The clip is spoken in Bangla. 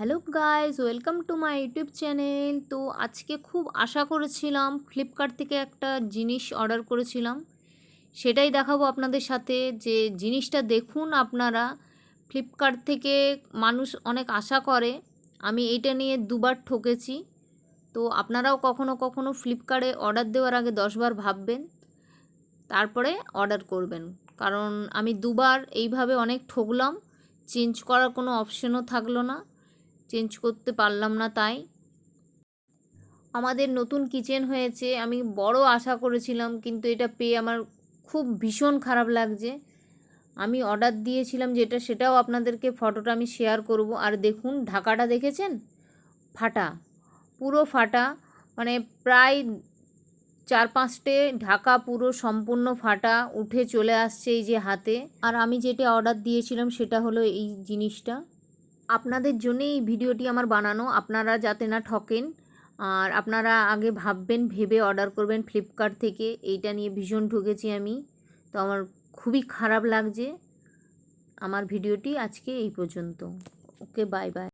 Hello guys welcome to my YouTube channel তো আজকে খুব আশা করেছিলাম ফ্লিপকার্ট থেকে একটা জিনিস অর্ডার করেছিলাম। সেটাই দেখাবো আপনাদের সাথে যে জিনিসটা দেখুন আপনারা। ফ্লিপকার্ট থেকে মানুষ অনেক আশা করে, আমি এটা নিয়ে দুবার ঠকেছি। তো আপনারাও কখনো কখনো ফ্লিপকার্টে অর্ডার দেওয়ার আগে দশবার ভাববেন, তারপরে অর্ডার করবেন। কারণ আমি দুবার এইভাবে অনেক ঠকলাম চেঞ্জ করার কোনো অপশনও থাকল না। চেঞ্জ করতে পারলাম না তাই। আমাদের নতুন কিচেন হয়েছে, আমি বড় আশা করেছিলাম, কিন্তু এটা পেয়ে আমার খুব ভীষণ খারাপ লাগছে। আমি অর্ডার দিয়েছিলাম যেটা, সেটাও আপনাদেরকে ফটোটা আমি শেয়ার করব। আর দেখুন, ঢাকাটা দেখেছেন? ফাটা, পুরো ফাটা মানে প্রায় চার পাঁচটে ঢাকা পুরো সম্পূর্ণ ফাটা উঠে চলে আসছে এই যে হাতে। আর আমি যেটা অর্ডার দিয়েছিলাম, সেটা হলো এই জিনিসটা। আপনাদের জন্য এই ভিডিওটি আমার বানানো। আপনারা যাতে না ঠকেন, আর আপনারা আগে ভাববেন, ভেবে অর্ডার করবেন ফ্লিপকার্ট থেকে। এইটা নিয়ে ভীষণ ঠকেছি আমি। তো আমার খুবই খারাপ লাগছে। আমার ভিডিওটি আজকে এই পর্যন্ত। Okay bye bye